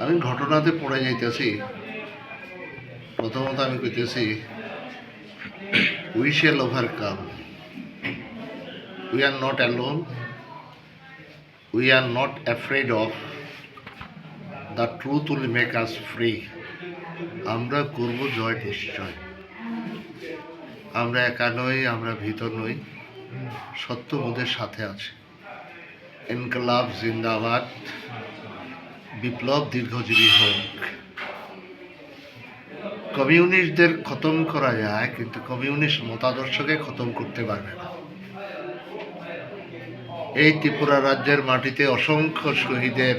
আমি ঘটনাতে পড়ে যাইতেছি। প্রথমত আমি কইতেছি we shall overcome we are not alone we are not afraid of the truth will make us free আমরা করব জয় নিশ্চয়। আমরা একা নই, আমরা ভিতর নই। সত্য মোদের সাথে আছে। ইনকলাব জিন্দাবাদ। বিপ্লব দীর্ঘজীবী হোক। কমিউনিস্টদের খতম করা যায়, কিন্তু কমিউনিস্ট মতাদর্শকে খতম করতে পারবে না। এই ত্রিপুরা রাজ্যের মাটিতে অসংখ্য শহীদের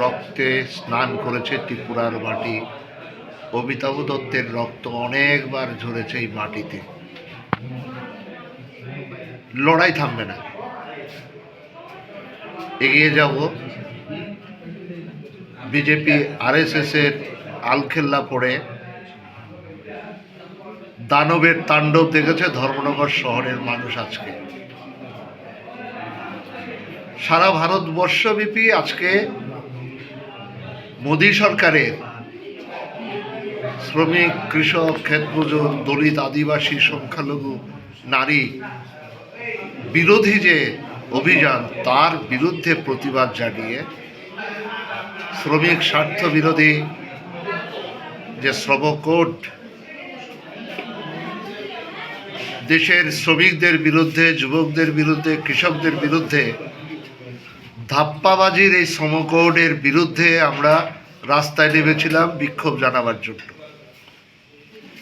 রক্তে স্নান করেছে ত্রিপুরার মাটি। অমিতাভ দত্তের রক্ত অনেকবার ঝরেছে এই মাটিতে। লড়াই থামবে না। এগিয়ে যাব বিজেপি আরএসএস এর আলখেল্লা পড়ে। দানবের তাণ্ডব দেখেছে ধর্মনগর শহরের মানুষ আজকে। সারা ভারতবর্ষব্যাপী আজকে মোদী সরকারের শ্রমিক, কৃষক, ক্ষেতমজুর, দলিত, আদিবাসী, সংখ্যালঘু, নারী বিরোধী যে অভিযান, তার বিরুদ্ধে প্রতিবাদ জানিয়ে শ্রমিক স্বার্থ বিরোধী যে শ্রম কোড দেশের শ্রমিকদের বিরুদ্ধে, যুবকদের বিরুদ্ধে, কৃষকদের বিরুদ্ধে ধাপ্পাবাজির এই শ্রমকোডের বিরুদ্ধে আমরা রাস্তায় নেমেছিলাম বিক্ষোভ জানাবার জন্য।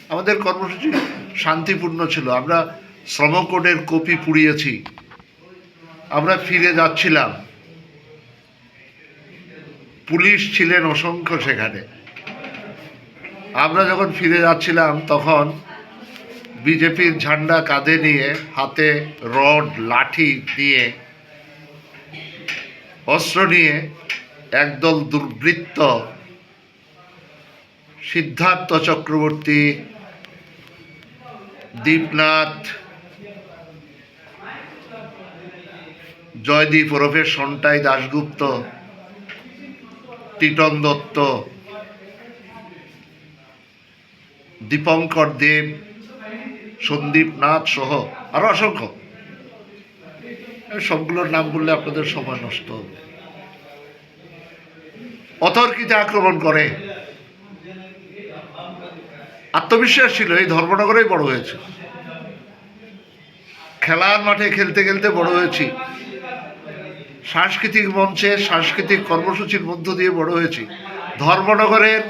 আমাদের কর্মসূচি শান্তিপূর্ণ ছিল। আমরা শ্রমকোডের কপি পুড়িয়েছি। আমরা ফিরে যাচ্ছিলাম। পুলিশ ছিলেন অসংখ্য সেখানে। আমরা যখন ফিরে যাচ্ছিলাম, তখন বিজেপির ঝান্ডা কাঁধে নিয়ে, হাতে রড, লাঠি নিয়ে অস্ত্র নিয়ে একদল দুর্বৃত্ত সিদ্ধার্থ চক্রবর্তী, দীপনাথ, জয়দীপ ওরফে সন্টাই দাশগুপ্ত টিটন দত্ত, দীপঙ্কর দেব, সন্দীপ নাথ সহ আরও অসংখ্য। সবগুলোর নাম বললে আপনাদের সময় নষ্ট হবে। অতর্কিতে আক্রমণ করে। আত্মবিশ্বাস ছিল, এই ধর্মনগরেই বড় হয়েছে। খেলার মাঠে খেলতে খেলতে বড় হয়েছি। সাংস্কৃতিক মঞ্চে, সাংস্কৃতিক কর্মসূচির মধ্য দিয়ে বড় হয়েছি। ধর্মনগরের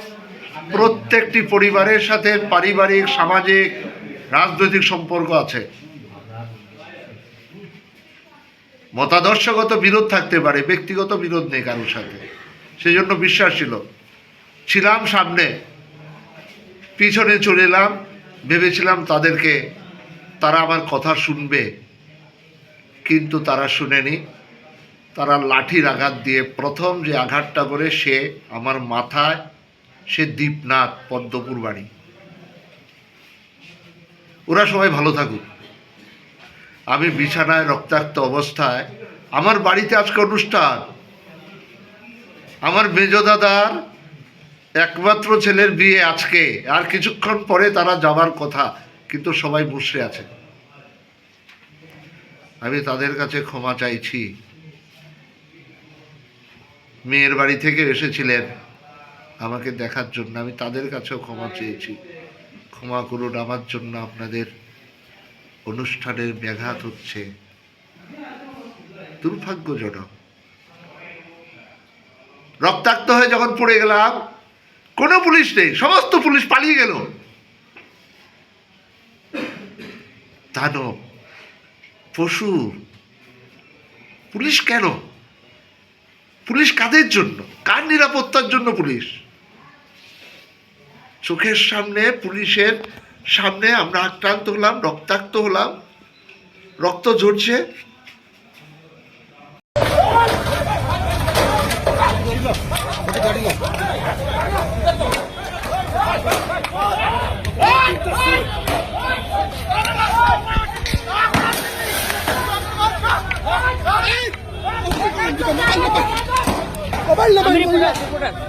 প্রত্যেকটি পরিবারের সাথে পারিবারিক, সামাজিক, রাজনৈতিক সম্পর্ক আছে। মতাদর্শগত বিরোধ থাকতে পারে, ব্যক্তিগত বিরোধ নেই কারোর সাথে। সেই জন্য বিশ্বাস ছিল। ছিলাম সামনে, পিছনে চলে এলাম, ভেবেছিলাম তাদেরকে, তারা আমার কথা শুনবে, কিন্তু তারা শুনেনি। তারা লাঠির আঘাত দিয়ে প্রথম যে আঘাতটা করে সে আমার মাথায়, সে দীপনাথ পদ্মপুর বাড়ি ওরা সবাই ভালো থাকুক। আমি বিছানায় রক্তাক্ত অবস্থায় আমার বাড়িতে আজকে অনুষ্ঠান। আমার মেজ দাদার একমাত্র ছেলের বিয়ে আজকে। আর কিছুক্ষণ পরে তারা যাবার কথা, কিন্তু সবাই বসে আছে। আমি তাদের কাছে ক্ষমা চাইছি। মেয়ের বাড়ি থেকে এসেছিলেন আমাকে দেখার জন্য। আমি তাদের কাছেও ক্ষমা চেয়েছি। ক্ষমা করুন, আমার জন্য আপনাদের অনুষ্ঠানের ব্যাঘাত হচ্ছে। দুর্ভাগ্যজনক। রক্তাক্ত হয়ে যখন পড়ে গেলাম, কোনো পুলিশ নেই, সমস্ত পুলিশ পালিয়ে গেল। দানব, পশু, পুলিশ কেন? পুলিশ কাদের জন্য? কার নিরাপত্তার জন্য পুলিশ? চোখের সামনে পুলিশের সামনে আমরা আক্রান্ত হলাম, রক্তাক্ত হলাম, রক্ত ঝরছে। সবাই